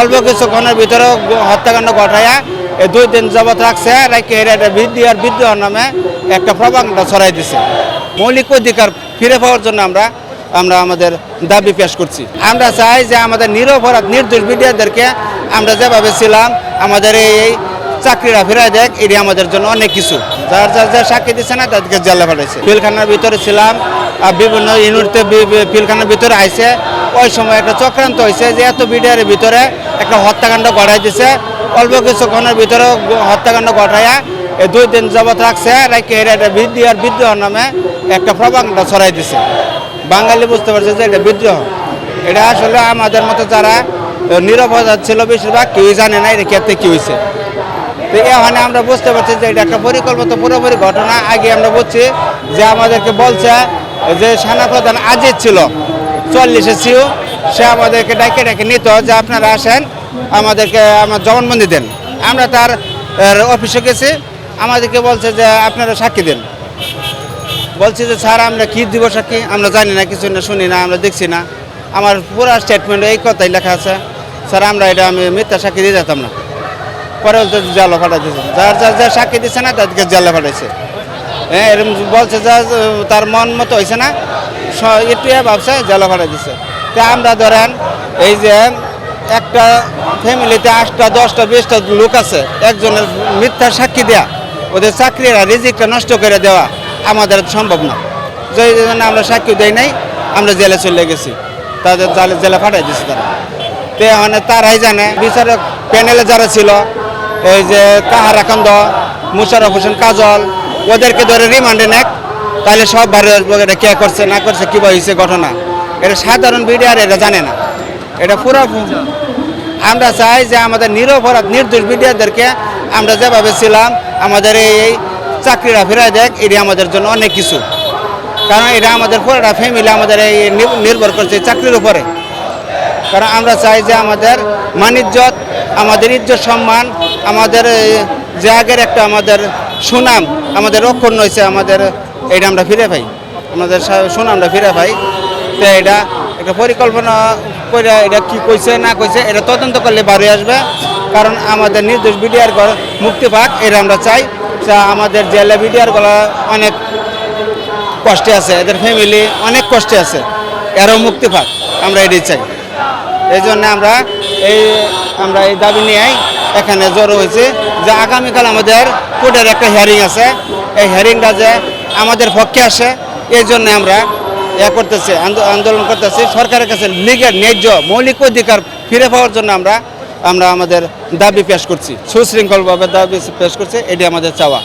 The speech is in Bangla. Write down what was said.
অল্প কিছুক্ষণের ভিতরে হত্যাকাণ্ড ঘটাইয়া এই দুই দিন যাবত রাখছে রাখে এরা একটা বৃদ্ধি আর বিদ্রোহ নামে একটা প্রভাবটা ছড়াই দিছে। মৌলিক অধিকার ফিরে পাওয়ার জন্য আমরা আমরা আমাদের দাবি পেশ করছি। আমরা চাই যে আমাদের নিরপরাধ, নির্দোষ মিডিয়াদেরকে আমরা যেভাবে ছিলাম, আমাদের এই চাকরিরা ফিরাই দেখ, এটি আমাদের জন্য অনেক কিছু। যার যার যার সাক্ষী দিচ্ছে না, তাদেরকে জেলে পাঠাইছে। পিলখানার ভিতরে ছিলাম বিভিন্ন ইউনিটে পিলখানার ভিতরে আইছে ওই সময় একটা চক্রান্ত হয়েছে যে এত বিডিআরের ভিতরে একটা হত্যাকাণ্ড ঘটাই দিছে। অল্প কিছুক্ষণের ভিতরে হত্যাকাণ্ড ঘটাইয়া এই দুই দিন যাবত রাখছে রাখে বৃদ্ধি আর বিদ্রোহ নামে একটা প্রভাবটা ছড়াই দিছে। বাঙালি বুঝতে পারছে যে এটা বিদ্রোহ। এটা আসলে আমাদের মতো যারা নিরাপদ ছিল বেশিরভাগ, কেউই জানে না এটা ক্ষেত্রে কী হয়েছে। তো এখানে আমরা বুঝতে পারছি যে এটা একটা পরিকল্পিত পুরোপুরি ঘটনা। আগে আমরা বুঝছি যে আমাদেরকে বলছে যে সেনাপ্রধান আজিজ ছিল। চল্লিশে সিও সে আমাদেরকে ডাকে ডাকে নিত যে আপনারা আসেন, আমাদেরকে, আমার জবানবন্দি দেন। আমরা তার অফিসে গেছি। আমাদেরকে বলছে যে আপনারা সাক্ষী দেন। বলছি যে, স্যার, আমরা কী দিব সাক্ষী? আমরা জানি না, কিছু না, শুনি না, আমরা দেখছি না। আমার পুরো স্টেটমেন্টে এই কথাই লেখা আছে। স্যার, আমরা এটা, আমি মিথ্যা সাক্ষী দিয়ে যেতাম না। পরে বলতে জেলে পাঠাই দিয়েছে যার যার যা সাক্ষী দিচ্ছে না, তাদেরকে জেলে পাঠাইছে। হ্যাঁ এরকম বলছে যা, তার মন মতো হয়েছে না। একটু ভাবছে, জেলে পাঠাই দিচ্ছে তা আমরা ধরেন, এই যে একটা ফ্যামিলিতে আটটা, দশটা, বিশটা লোক আছে, একজনের মিথ্যা সাক্ষী দেয়া, ওদের চাকরিরা রিজিকটা নষ্ট করে দেওয়া আমাদের সম্ভব না। যে জন্য আমরা সাক্ষী দেই নাই, আমরা জেলে চলে গেছি। তাদের জেলে জেলে পাঠাই দিয়েছি তারা। তে মানে তারাই জানে, বিচারক প্যানেলে যারা ছিল, এই যে কাহারা কান্দ মুশারফ হোসেন কাজল, ওদেরকে ধরে রিমান্ডে নেক। তাহলে সব ভারী আসব, এটা কে করছে, না করছে, কী হয়েছে ঘটনা? এটা সাধারণ বিডিআর এটা জানে না। এটা পুরো আমরা চাই যে আমাদের নিরপরাধ, নির্দোষ মিডিয়াদেরকে আমরা যেভাবে ছিলাম, আমাদের এই চাকরিরা ফিরাই দেখ, এটি আমাদের জন্য অনেক কিছু। কারণ এটা আমাদের পুরোটা ফ্যামিলি আমাদের এই নির্ভর করছে চাকরির উপরে। কারণ আমরা চাই যে আমাদের মানিজ্যত আমাদের ইজ্জত সম্মান, আমাদের যে আগের একটা আমাদের সুনাম, আমাদের রক্ষণ হয়েছে, আমাদের এটা আমরা ফিরে পাই। আমাদের সুনামটা ফিরে পাই তো এটা একটা পরিকল্পনা করে এটা কি কইছে, না কইছে, এটা তদন্ত করলে বাড়ি আসবে। কারণ আমাদের নির্দোষ বিডিআর মুক্তি পাক, এটা আমরা চাই। যা আমাদের জেলা বিডিআরগুলো অনেক কষ্টে আছে, এদের ফ্যামিলি অনেক কষ্টে আছে, এরও মুক্তি পাক, আমরা এটাই চাই। এই জন্য আমরা এই আমরা এই দাবি নিয়ে এখানে জড়ো হয়েছে যে আগামীকাল আমাদের কোর্টের একটা হিয়ারিং আছে। এই হিয়ারিংটা যে আমাদের পক্ষে আসে, এই জন্য আমরা এ করতেছি, আন্দো- আন্দোলন করতেছি। সরকারের কাছে লিগের ন্যায্য মৌলিক অধিকার ফিরে পাওয়ার জন্য আমরা আমরা আমাদের দাবি পেশ করছি, সুশৃঙ্খলভাবে দাবি পেশ করছি, এটি আমাদের চাওয়া।